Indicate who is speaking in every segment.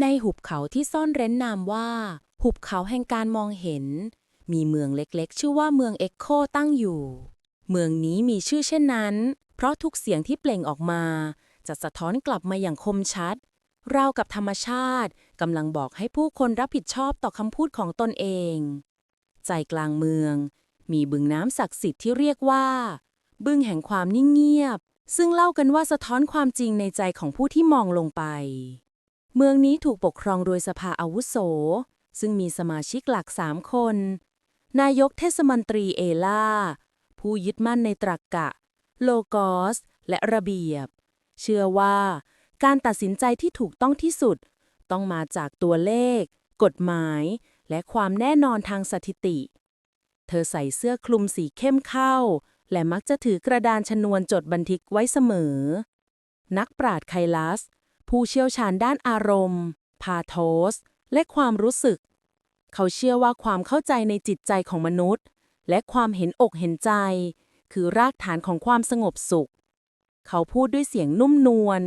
Speaker 1: ในหุบเขาที่ซ่อนเร้นนามว่า หุบเขาแห่งการมองเห็น มีเมืองเล็กๆ ชื่อว่าเมืองเอ็กโคตั้งอยู่ เมืองนี้มีชื่อเช่นนั้น เพราะทุกเสียงที่เปล่งออกมา จะสะท้อนกลับมาอย่างคมชัด ราวกับธรรมชาติกำลังบอกให้ผู้คนรับผิดชอบต่อคำพูดของตนเอง ใจกลางเมือง มีบึงน้ำศักดิ์สิทธิ์ที่เรียกว่า บึงแห่งความนิ่งเงียบ ซึ่งเล่ากันว่าสะท้อนความจริงในใจของผู้ที่มองลงไป เมืองนี้ถูกปกครองโดยสภาอาวุโส ซึ่งมีสมาชิกหลักสามคน นายกเทศมนตรีเอล่า ผู้ยึดมั่นในตรรกกะ โลกอส และระเบียบ เชื่อว่าการตัดสินใจที่ถูกต้องที่สุด ต้องมาจากตัวเลข กฎหมาย และความแน่นอนทางสถิติ เธอใส่เสื้อคลุมสีเข้มเข้า และมักจะถือกระดานชนวนจดบันทึกไว้เสมอ นักปราชญ์ไคลัส ผู้เชี่ยวชาญด้านอารมณ์พาโทส และความรู้สึก เขาเชื่อว่าความเข้าใจในจิตใจของมนุษย์ และความเห็นอกเห็นใจ คือรากฐานของความสงบสุข เขาพูดด้วยเสียงนุ่มนวล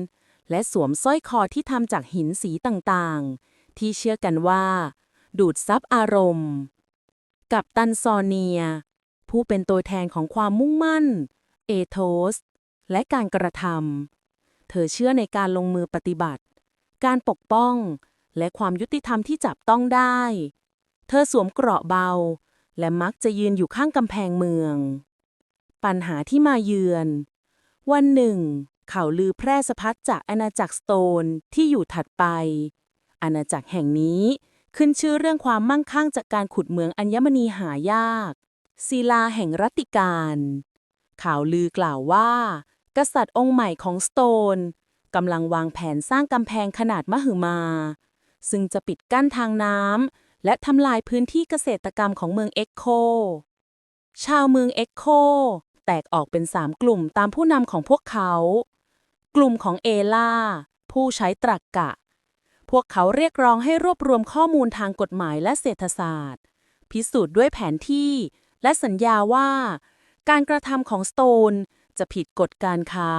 Speaker 1: และสวมสร้อยคอที่ทำจากหินสีต่างๆ ที่เชื่อกันว่า ดูดซับอารมณ์ กับตันซอเนีย ผู้เป็นตัวแทนของความมุ่งมั่น เอโทส และการกระทำ เธอเชื่อในการลงมือปฏิบัติ การปกป้อง และความยุติธรรมที่จับต้องได้ เธอสวมเกราะเบา และมักจะยืนอยู่ข้างกำแพงเมือง ปัญหาที่มาเยือน วันหนึ่ง ข่าวลือแพร่สะพัดจากอาณาจักรสโตนที่อยู่ถัดไป อาณาจักรแห่งนี้ขึ้นชื่อเรื่องความมั่งคั่งจากการขุดเมืองอัญมณีหายากศิลาแห่งรัติการ ข่าวลือกล่าวว่า กษัตริย์องค์ใหม่ของสโตนกำลังวางแผนสร้างกำแพงขนาดมหึมา ซึ่งจะปิดกั้นทางน้ำและทำลายพื้นที่เกษตรกรรมของเมืองเอ็กโค ชาวเมืองเอ็กโค แตกออกเป็นสามกลุ่มตามผู้นำของพวกเขา กลุ่มของเอล่า ผู้ใช้ตรรกกะ พวกเขาเรียกร้องให้รวบรวมข้อมูลทางกฎหมายและเศรษฐศาสตร์ พิสูจน์ด้วยแผนที่ และสัญญาว่า การกระทำของสโตน จะผิดกฎการค้า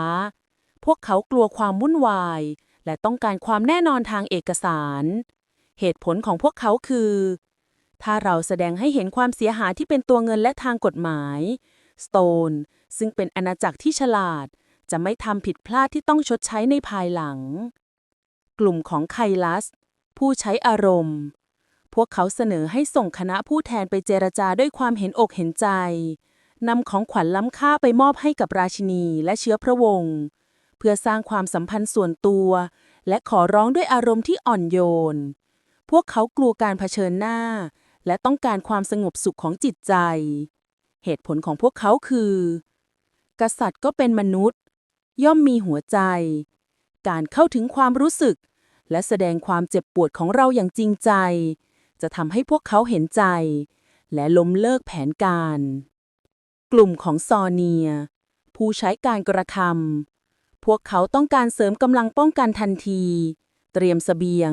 Speaker 1: พวกเขากลัวความวุ่นวาย และต้องการความแน่นอนทางเอกสาร เหตุผลของพวกเขาคือ ถ้าเราแสดงให้เห็นความเสียหายที่เป็นตัวเงินและทางกฎหมายสโตนซึ่งเป็นอาณาจักรที่ฉลาด จะไม่ทำผิดพลาดที่ต้องชดใช้ในภายหลัง กลุ่มของไคลัส ผู้ใช้อารมณ์ พวกเขาเสนอให้ส่งคณะผู้แทนไปเจรจาด้วยความเห็นอกเห็นใจ นำของขวัญล้ำค่าไปมอบให้กับราชินีและเชื้อพระวงศ์เพื่อสร้างความสัมพันธ์ส่วนตัว และขอร้องด้วยอารมณ์ที่อ่อนโยน พวกเขากลัวการเผชิญหน้า และต้องการความสงบสุขของจิตใจ เหตุผลของพวกเขาคือ กษัตริย์ก็เป็นมนุษย์ ย่อมมีหัวใจ การเข้าถึงความรู้สึก และแสดงความเจ็บปวดของเราอย่างจริงใจ จะทำให้พวกเขาเห็นใจ และล้มเลิกแผนการ ลุ่มของซอเนีย ผู้ใช้การกระทำพวกเขาต้องการเสริมกำลังป้องกันทันที เตรียมเสบียง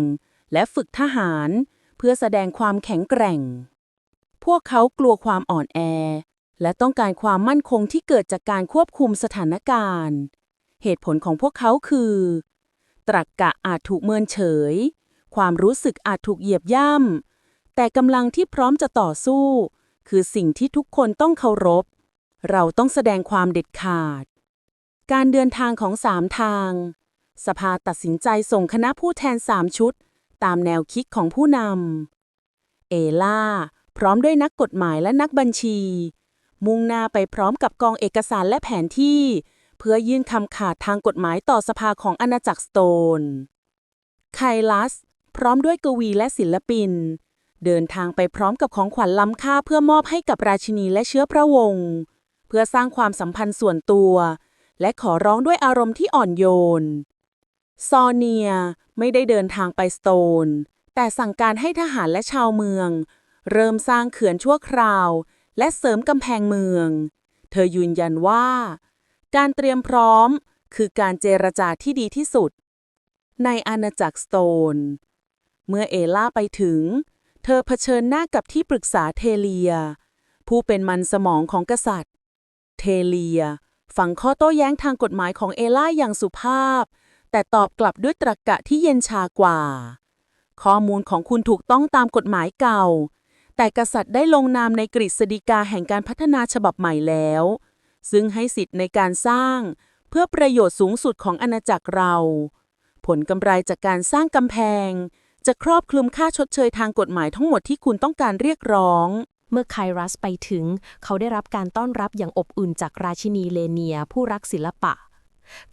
Speaker 1: และฝึกทหาร เพื่อแสดงความแข็งแกร่ง พวกเขากลัวความอ่อนแอ และต้องการความมั่นคงที่เกิดจากการควบคุมสถานการณ์ เหตุผลของพวกเขาคือ ตรรกกะอาจถูกเมินเฉย ความรู้สึกอาจถูกเหยียบย่ำแต่กำลังที่พร้อมจะต่อสู้ คือสิ่งที่ทุกคนต้องเคารพ เราต้องแสดงความเด็ดขาด การเดินทางของสามทาง สภาตัดสินใจส่งคณะผู้แทนสามชุด ตามแนวคิดของผู้นำ เอล่า พร้อมด้วยนักกฎหมายและนักบัญชี มุ่งหน้าไปพร้อมกับกองเอกสารและแผนที่ เพื่อยื่นคำขาดทางกฎหมายต่อสภาของอาณาจักรสโตน ไคลัส พร้อมด้วยกวีและศิลปินเดินทางไปพร้อมกับของขวัญล้ำค่าเพื่อมอบให้กับราชินีและเชื้อพระวงศ์ พื่อสร้างความสัมพันธ์ส่วนตัว และขอร้องด้วยอารมณ์ที่อ่อนโยน ซอเนียไม่ได้เดินทางไปสโตน แต่สั่งการให้ทหารและชาวเมือง เริ่มสร้างเขื่อนชั่วคราว และเสริมกำแพงเมือง เธอยืนยันว่า การเตรียมพร้อมคือการเจรจาที่ดีที่สุด ในอาณาจักรสโตน เมื่อเอล่าไปถึง เธอเผชิญหน้ากับที่ปรึกษาเทเลีย ผู้เป็นมันสมองของกษัตริย์ เทเลียฟังข้อโต้แย้งทางกฎหมายของเอล่าอย่างสุภาพ แต่ตอบกลับด้วยตรรกกะที่เย็นชากว่า
Speaker 2: ข้อมูลของคุณถูกต้องตามกฎหมายเก่า แต่กษัตริย์ได้ลงนามในกฤษฎีกาแห่งการพัฒนาฉบับใหม่แล้ว ซึ่งให้สิทธิ์ในการสร้าง เพื่อประโยชน์สูงสุดของอาณาจักรเรา ผลกำไรจากการสร้างกำแพงจะครอบคลุมค่าชดเชยทางกฎหมายทั้งหมดที่คุณต้องการเรียกร้อง
Speaker 3: เมื่อไครัสไปถึง เขาได้รับการต้อนรับอย่างอบอุ่นจากราชินีเลเนียผู้รักศิลปะ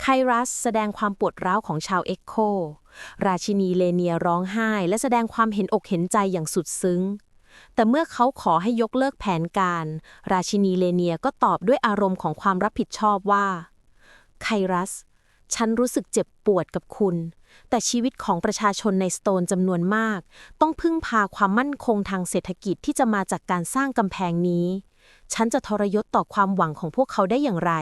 Speaker 3: ไครัสแสดงความปวดร้าวของชาวเอ็กโค ราชินีเลเนียร้องไห้ และแสดงความเห็นอกเห็นใจอย่างสุดซึ้ง แต่เมื่อเขาขอให้ยกเลิกแผนการ ราชินีเลเนียก็ตอบด้วยอารมณ์ของความรับผิดชอบว่า ไครัส ฉันรู้สึกเจ็บปวดกับคุณ แต่ชีวิตของประชาชนในสโตนจำนวนมาก ต้องพึ่งพาความมั่นคงทางเศรษฐกิจที่จะมาจากการสร้างกำแพงนี้ ฉันจะทรยศต่อความหวังของพวกเขาได้อย่างไร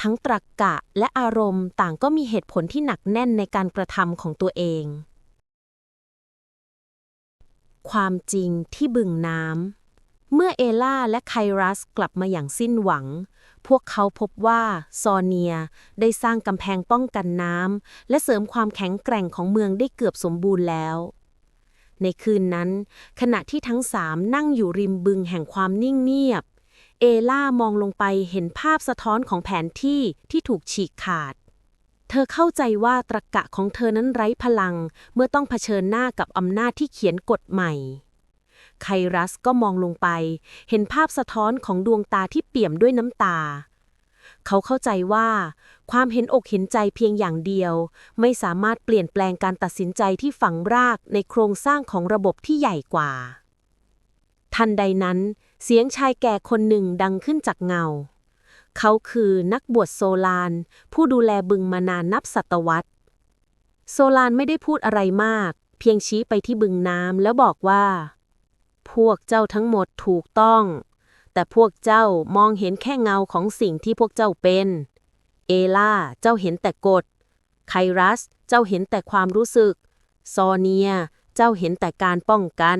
Speaker 3: ทั้งตรรกกะและอารมณ์ต่างก็มีเหตุผลที่หนักแน่นในการกระทำของตัวเอง ความจริงที่บึงน้ำเมื่อเอล่าและไครัสกลับมาอย่างสิ้นหวัง พวกเขาพบว่าซอเนียได้สร้างกำแพงป้องกันน้ำและเสริมความแข็งแกร่งของเมืองได้เกือบสมบูรณ์แล้ว ในคืนนั้น ขณะที่ทั้งสามนั่งอยู่ริมบึงแห่งความนิ่งเงียบ เอล่ามองลงไปเห็นภาพสะท้อนของแผนที่ที่ถูกฉีกขาด เธอเข้าใจว่าตรรกะของเธอนั้นไร้พลัง เมื่อต้องเผชิญหน้ากับอำนาจที่เขียนกฎใหม่ ไครัสก็มองลงไป เห็นภาพสะท้อนของดวงตาที่เปี่ยมด้วยน้ำตา เขาเข้าใจว่า ความเห็นอกเห็นใจเพียงอย่างเดียว ไม่สามารถเปลี่ยนแปลงการตัดสินใจที่ฝังรากในโครงสร้างของระบบที่ใหญ่กว่า ทันใดนั้น เสียงชายแก่คนหนึ่งดังขึ้นจากเงา เขาคือนักบวชโซลาน ผู้ดูแลบึงมานานนับศตวรรษโซลานไม่ได้พูดอะไรมาก เพียงชี้ไปที่บึงน้ำแล้วบอกว่า พวกเจ้าทั้งหมดถูกต้อง แต่พวกเจ้ามองเห็นแค่เงาของสิ่งที่พวกเจ้าเป็น เอล่า เจ้าเห็นแต่กฎ ไครัส เจ้าเห็นแต่ความรู้สึก ซอเนีย เจ้าเห็นแต่การป้องกัน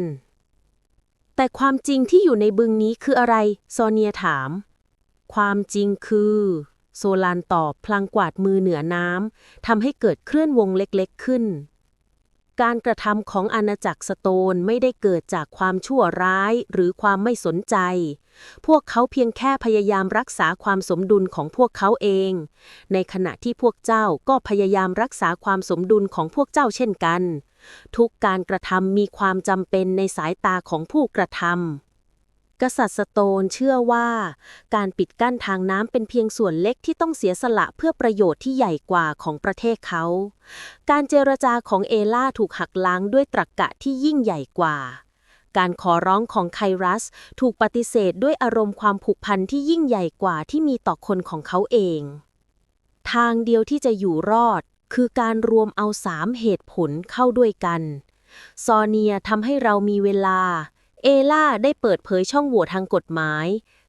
Speaker 3: แต่ความจริงที่อยู่ในบึงนี้คืออะไร ซอเนียถาม ความจริงคือ โซลานตอบพลางกวาดมือเหนือน้ำทำให้เกิดเคลื่อนวงเล็กๆขึ้น การกระทำของอาณาจักรสโตนไม่ได้เกิดจากความชั่วร้ายหรือความไม่สนใจ พวกเขาเพียงแค่พยายามรักษาความสมดุลของพวกเขาเอง ในขณะที่พวกเจ้าก็พยายามรักษาความสมดุลของพวกเจ้าเช่นกัน ทุกการกระทำมีความจำเป็นในสายตาของผู้กระทำ กษัตริย์สโตนเชื่อว่า การปิดกั้นทางน้ำเป็นเพียงส่วนเล็กที่ต้องเสียสละเพื่อประโยชน์ที่ใหญ่กว่าของประเทศเขา การเจรจาของเอล่าถูกหักล้างด้วยตรรกกะที่ยิ่งใหญ่กว่า การขอร้องของไครัสถูกปฏิเสธด้วยอารมณ์ความผูกพันที่ยิ่งใหญ่กว่าที่มีต่อคนของเขาเอง ทางเดียวที่จะอยู่รอด คือการรวมเอาสามเหตุผลเข้าด้วยกัน ซอเนียทำให้เรามีเวลา เอล่าได้เปิดเผยช่องโหว่ทางกฎหมาย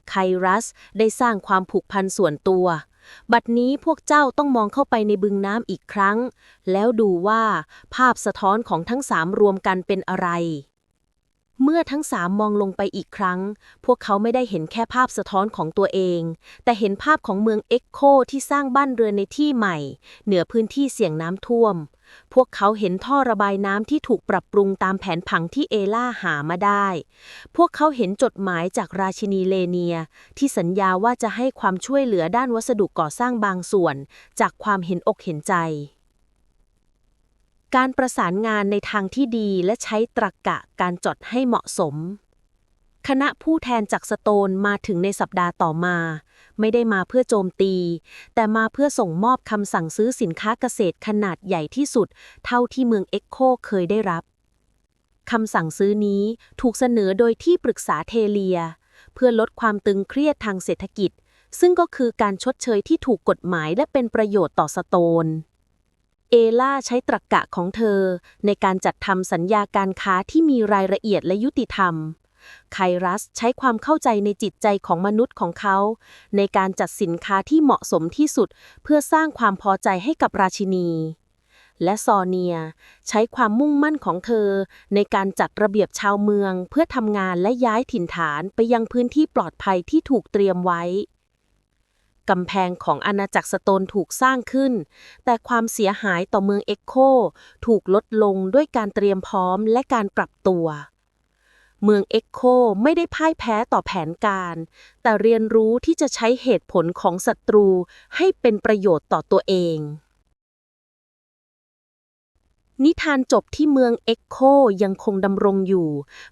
Speaker 3: ไครัสได้สร้างความผูกพันส่วนตัว บัดนี้พวกเจ้าต้องมองเข้าไปในบึงน้ำอีกครั้ง แล้วดูว่าภาพสะท้อนของทั้งสามรวมกันเป็นอะไร เมื่อทั้งสามมองลงไปอีกครั้ง พวกเขาไม่ได้เห็นแค่ภาพสะท้อนของตัวเอง แต่เห็นภาพของเมืองเอ็กโคที่สร้างบ้านเรือนในที่ใหม่ เหนือพื้นที่เสี่ยงน้ำท่วม พวกเขาเห็นท่อระบายน้ำที่ถูกปรับปรุงตามแผนผังที่เอล่าหามาได้ พวกเขาเห็นจดหมายจากราชินีเลเนีย ที่สัญญาว่าจะให้ความช่วยเหลือด้านวัสดุก่อสร้างบางส่วน จากความเห็นอกเห็นใจ การประสานงานในทางที่ดีและใช้ตรรกกะการจดให้เหมาะสม คณะผู้แทนจากสโตนมาถึงในสัปดาห์ต่อมา ไม่ได้มาเพื่อโจมตี แต่มาเพื่อส่งมอบคำสั่งซื้อสินค้าเกษตรขนาดใหญ่ที่สุด เท่าที่เมืองเอ็กโคเคยได้รับคำสั่งซื้อนี้ถูกเสนอโดยที่ปรึกษาเทเลีย เพื่อลดความตึงเครียดทางเศรษฐกิจ ซึ่งก็คือการชดเชยที่ถูกกฎหมายและเป็นประโยชน์ต่อสโตน เอล่าใช้ตรรกกะของเธอ ในการจัดทำสัญญาการค้าที่มีรายละเอียดและยุติธรรม ไครัสใช้ความเข้าใจในจิตใจของมนุษย์ของเขา ในการจัดสินค้าที่เหมาะสมที่สุด เพื่อสร้างความพอใจให้กับราชินี และซอเนีย ใช้ความมุ่งมั่นของเธอ ในการจัดระเบียบชาวเมือง เพื่อทำงานและย้ายถิ่นฐานไปยังพื้นที่ปลอดภัยที่ถูกเตรียมไว้ กำแพงของอาณาจักรสโตนถูกสร้างขึ้น แต่ความเสียหายต่อเมืองเอ็กโคถูกลดลงด้วยการเตรียมพร้อมและการปรับตัว เมืองเอ็กโคไม่ได้พ่ายแพ้ต่อแผนการ แต่เรียนรู้ที่จะใช้เหตุผลของศัตรูให้เป็นประโยชน์ต่อตัวเอง นิทานจบที่เมืองเอ็กโคยังคงดำรงอยู่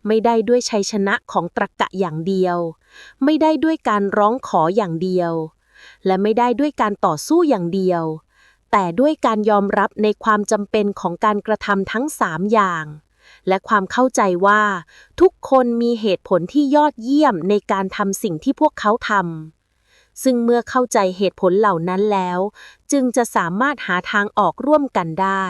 Speaker 3: ไม่ได้ด้วยชัยชนะของตรกกะอย่างเดียว ไม่ได้ด้วยการร้องขออย่างเดียว และไม่ได้ด้วยการต่อสู้อย่างเดียว แต่ด้วยการยอมรับในความจำเป็นของการกระทำทั้งสามอย่าง และความเข้าใจว่า ทุกคนมีเหตุผลที่ยอดเยี่ยมในการทำสิ่งที่พวกเขาทำซึ่งเมื่อเข้าใจเหตุผลเหล่านั้นแล้ว จึงจะสามารถหาทางออกร่วมกันได้